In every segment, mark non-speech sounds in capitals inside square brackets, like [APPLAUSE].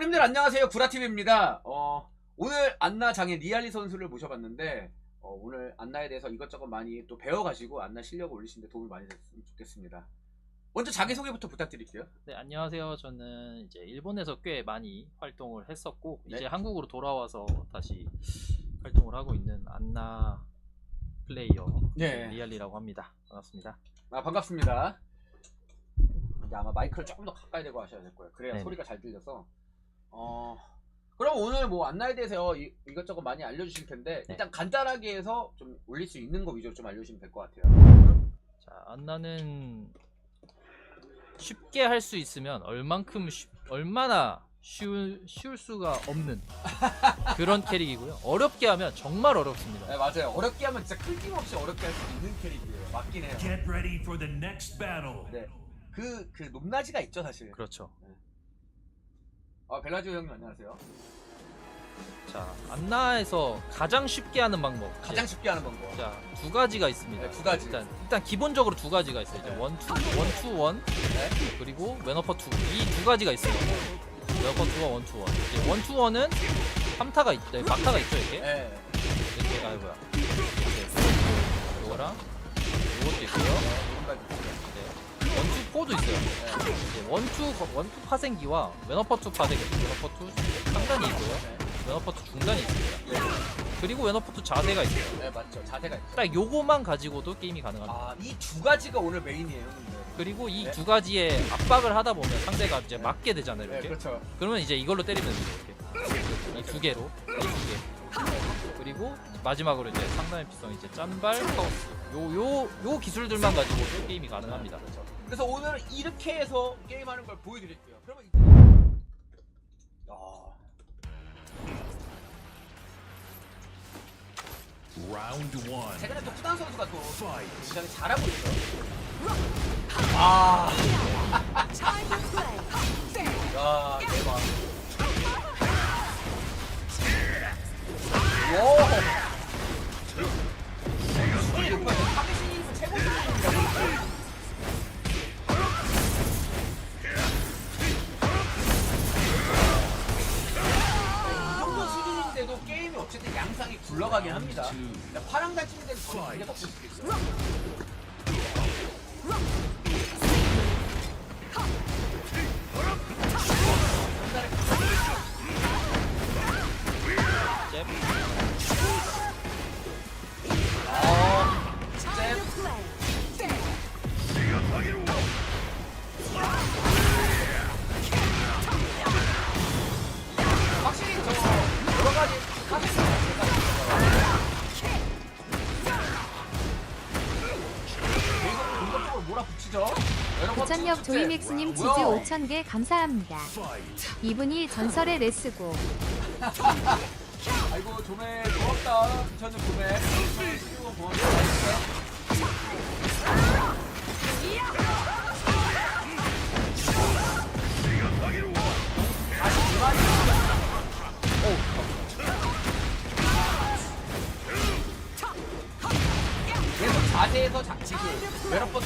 형님들 안녕하세요 구라TV입니다 어, 오늘 안나 장의 리알리 선수를 모셔봤는데 어, 오늘 안나에 대해서 이것저것 많이 또 배워가지고 안나 실력을 올리시는데 도움이 많이 됐으면 좋겠습니다 먼저 자기소개부터 부탁드릴게요 네, 안녕하세요. 저는 이제 일본에서 꽤 많이 활동을 했었고 네. 이제 한국으로 돌아와서 다시 활동을 하고 있는 안나 플레이어 네. 리알리라고 합니다. 반갑습니다. 아 반갑습니다 이제 아마 마이크를 조금 더 가까이 대고 하셔야 될 거예요 그래야 네네. 소리가 잘 들려서 어 그럼 오늘 뭐 안나에 대해서 이, 이것저것 많이 알려주실 텐데 네. 일단 간단하게 해서 좀 올릴 수 있는 거 위주로 좀 알려주시면 될 것 같아요 자, 안나는 쉽게 할 수 있으면 얼만큼 쉬- 얼마나 쉬울, 쉬울 수가 없는 [LAUGHS] 그런 캐릭이고요. 어렵게 하면 정말 어렵습니다. 네 맞아요 어렵게 하면 진짜 끊김없이 어렵게 할 수 있는 캐릭이에요 맞긴 해요 Get ready for the next battle. 네. 그, 그, 높낮이가 있죠, 사실. 그렇죠. 아, 벨라지오 형님 안녕하세요. 자, 안나에서 가장 쉽게 하는 방법. 가장 쉽게 하는 방법. 자, 두 가지가 있습니다. 네, 두 가지. 일단, 일단 기본적으로 두 가지가 있어요. 이제 네. 원, 투, 원, 투, 원. 네. 그리고 왼어퍼 투. 이 두 가지가 있어요. 왼어퍼 투와 원, 투, 원. 이제 원, 투, 원은 3타가 있, 네, 막타가 있죠, 이렇게. 네. 이렇게, 아, 뭐야. 이렇게. 요거랑, 요것도 있고요. 지금까지. 네. 원, 투, 포도 있어요. 이제 원, 투, 원, 투 파생기와 왼어퍼 투 파생기. 왼어퍼 투 상단이 있고요. 네. 왼어퍼 투 중단이 있습니다. 네. 그리고 왼어퍼 투 자세가 있어요. 네, 맞죠. 자세가 있죠. 딱 요거만 가지고도 게임이 가능합니다. 아, 이 두 가지가 오늘 메인이에요, 형님들. 그리고 이 네. 두 가지에 압박을 하다 보면 상대가 이제 네. 맞게 되잖아요. 네, 이렇게. 그렇죠. 그러면 이제 이걸로 때리면 돼요. 이렇게. 이 두 개로. 이 두 개. 그리고 마지막으로 이제 상단의 피성 이제 짠발 카오스. 요요요 기술들만 가지고 도 게임이 가능합니다. 그렇죠. 그래서 오늘은 이렇게 해서 게임하는 걸 보여드릴게요. 그러면 이제. 아, Round one. 최근에 또 쿠단 선수가 또. 굉장히 잘하고 있죠. 아, 야, 대박. 높아 굴러가긴 합니다. 그러니까 파랑단 친구들은 거의 문제가 축제. 조이맥스님 지지 뭐야? 5,000개 감사합니다. 이분이 전설의 레스고 아이고 조매 고맙다. 부천역 조매. 시우고 고맙다. 다시 두 마리. 계속 자세에서 자, 지금 웨러퍼 2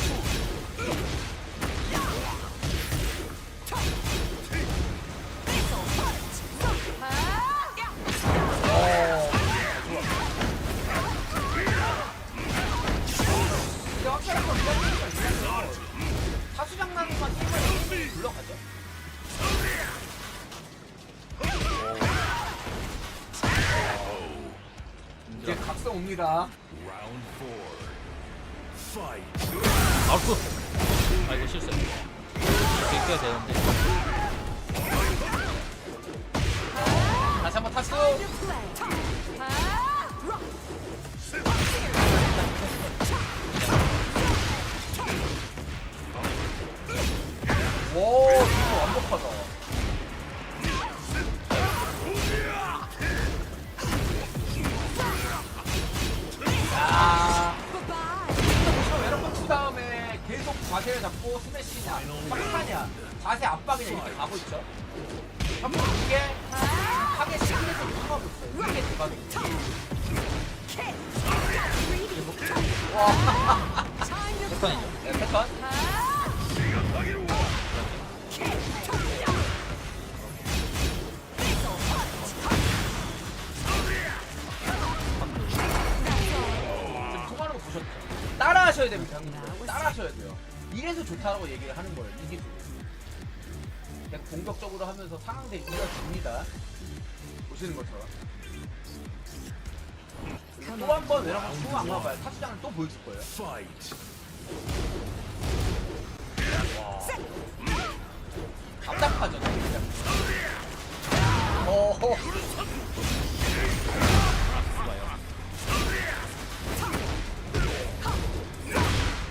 Fight. 아우. 아 이거 실수. 해야 되는데. 다시 한번 탔어. 오, 자세를 잡고 스매시냐 확판이야 자세 압박이냐 이렇게 가고 있죠. 전부 이게 하게 시그에서 유도하고 있어요. 이게 대박이죠 와. [LAUGHS] 패턴이죠 네, 패턴. 지금 통화로 보셨죠? 따라 하셔야 됩니다 형님 따라 하셔야 돼요. 이래서 좋다고 얘기를 하는 거예요. 이게 그냥 공격적으로 하면서 상황들이 이어집니다. 보시는 것처럼. 또 한 번 외곽 또안 가봐요. 타수장을 또 보여줄 거예요. Fight. 답답하죠, 진짜. 어허.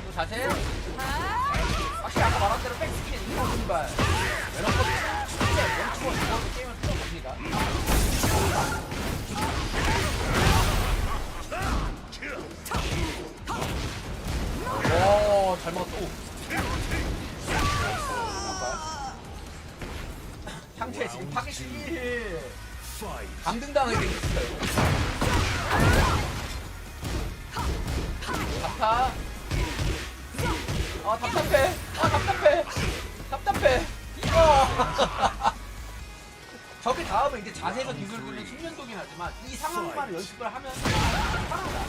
또 자세. 확실히 아까 말한 대로 백스킨 이거 신발. 외곽 거 진짜 멈추고 이거 게임을 풀어봅니다. 오, 잘 먹었다. 오. 상체 지금 타겟이 1. Fight. 감등당하게 생겼어요. 답타. 아, 답답해. 아, 답답해. 답답해. 어. 저게 다음에 이제 자세에서 기술들은 숙련도긴 하지만 이 상황만 연습을 하면 살아나.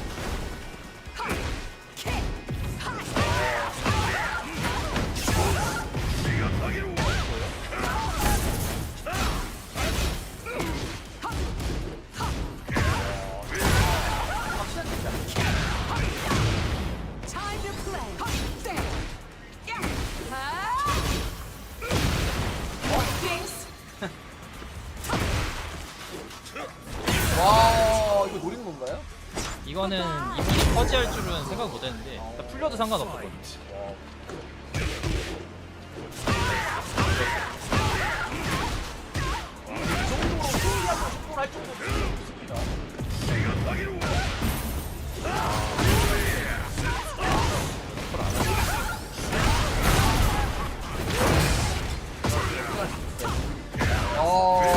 이거는 이분이 퍼지할 줄은 생각 못했는데 일단 풀려도 좋습니다. 어.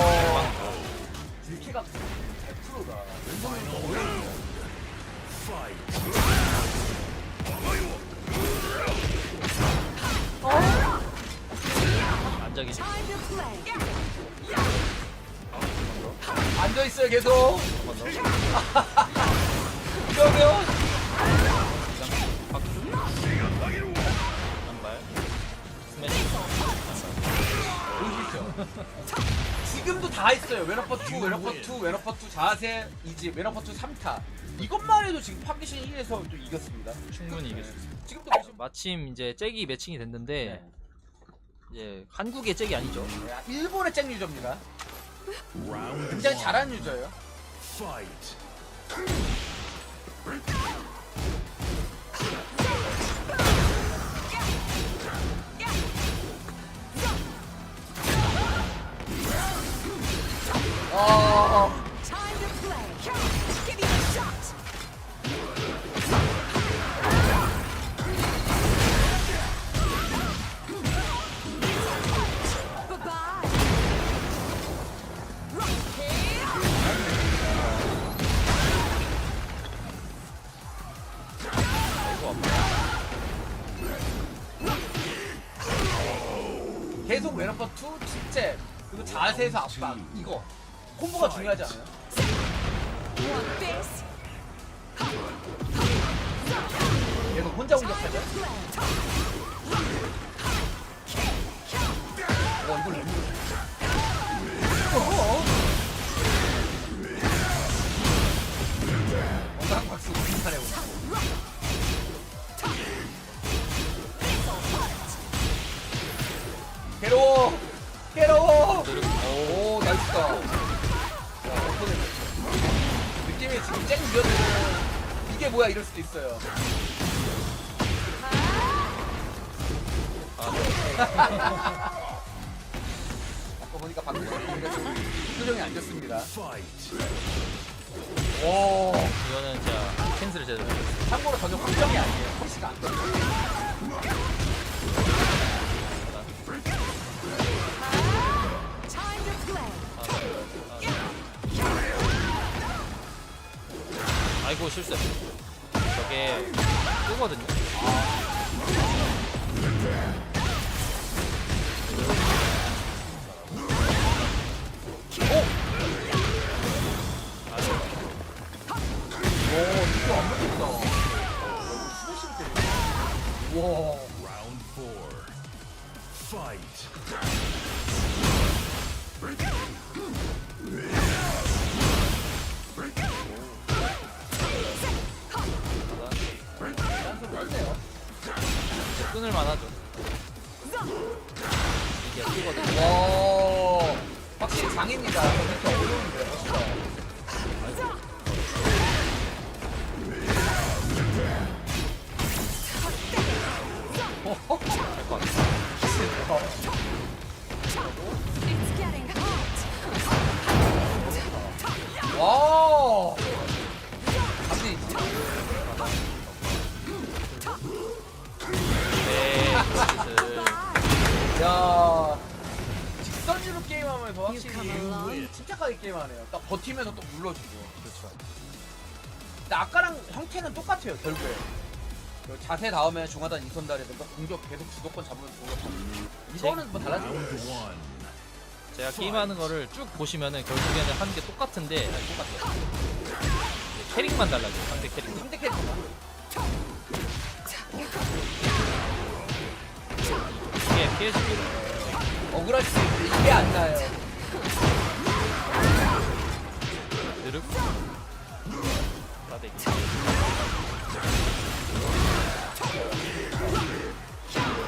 앉아 계시. 앉아 있어요, 계속. [LAUGHS] 이러면 양발. 스매시. 보시죠. 지금도 다 있어요. 웨너퍼 2, 웨너퍼 2, 웨너퍼 2 자세, 이지 웨너퍼 2 3타. 이것만 해도 지금 판기신 1에서 또 이겼습니다. 충분히 이길 수 있어요. 지금도 보시면 마침 이제 잭이 매칭이 됐는데 네. 이제 한국의 잭이 아니죠. 일본의 잭 유저입니다. 굉장히. 잘하는 유저예요. 계속 웨너퍼 2, tip잽, 그리고 자세에서 압박. 이거. 콤보가 중요하지 않아요? 계속 혼자 공격하죠? play. 어, 이걸 왜 어? 뭐야 이럴 수도 있어요. [LAUGHS] 아까 보니까 방금 보니까 좀 표정이 안 좋습니다. 오, 이거는 제가 캔슬을 제대로 했어요. 참고로 전혀 확정이 아니에요. 푸시가 안 돼요. Time to play. 아이고 실수했어. 저게 뜨거든요. 오, 끊을 만하죠. 이게 크거든요. 와, 확실히 장입니다. 이렇게 어려운데, 멋있다. 할것 같아요. It's getting hot. 와, 버티면서 또 눌러주고. 그렇죠. 근데 아까랑 형태는 똑같아요, 결국에. 그 자세 다음에 중하단 이선달이든가 공격 계속 주도권 잡으면 공격하고. 이거는 뭐 달라지는 거 one. 제가 게임하는 거를 쭉 보시면은 결국에는 하는 게 똑같은데 아니, 똑같아요. 네, 캐릭만 달라져요. 상대 캐릭. 상대 캐릭터만. 이게 피해주기 억울할 수 있는데 이게 안 나요. 느륵. 라데기.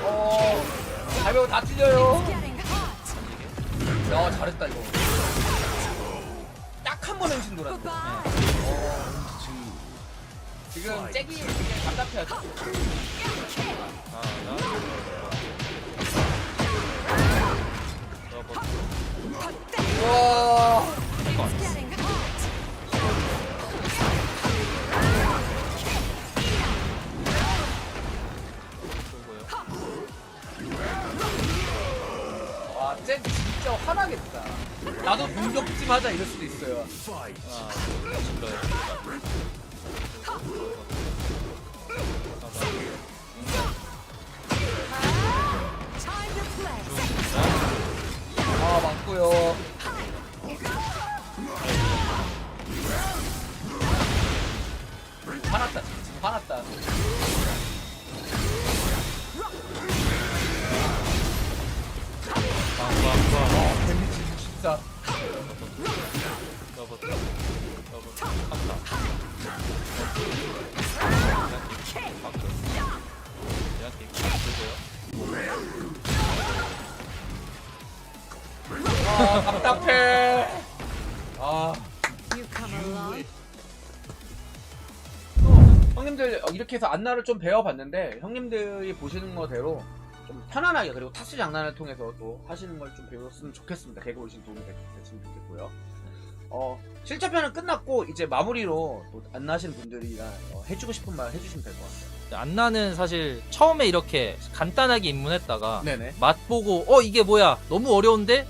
어, 가벼워 다 hot. 야, 잘했다, 이거. 딱 한 번 행신 돌았네. Bye-bye. 지금 잭이. 하나. 러버. 와, 진짜 화나겠다. 나도 공격 좀 하자 이럴 수도 있어요. Play. 아, 맞고요. 화났다, 지금 화났다. 빵빵 빵. 데미지 64. 러버. 러버. 한다. 밖으로. 이렇게 들고요. 아, 답답해. 아. You come along. 형님들 어, 이렇게 해서 안나를 좀 배워봤는데 형님들이 보시는 거대로 좀 편안하게 그리고 타수 장난을 통해서 또 하시는 걸 좀 배웠으면 좋겠습니다. 개그 오신 도움이 됐- 됐으면 좋겠고요. 어, 실제편은 끝났고 이제 마무리로 또 안나신 분들이랑 어, 해주고 싶은 말 해주시면 될 것 같아요. 안나는 사실 처음에 이렇게 간단하게 입문했다가 네네. 맛 보고 어 이게 뭐야 너무 어려운데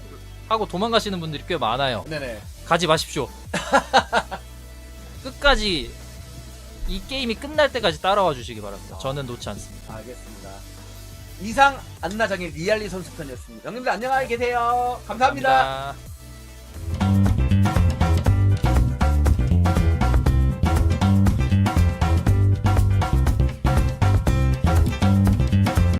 하고 도망가시는 분들이 꽤 많아요. 네네. 가지 마십시오. [LAUGHS] 끝까지 이 게임이 끝날 때까지 따라와 주시기 바랍니다. 저는 놓지 않습니다. 알겠습니다. 이상 안나장의 리얼리 선수편이었습니다. 형님들 안녕하게 계세요. 감사합니다. 감사합니다.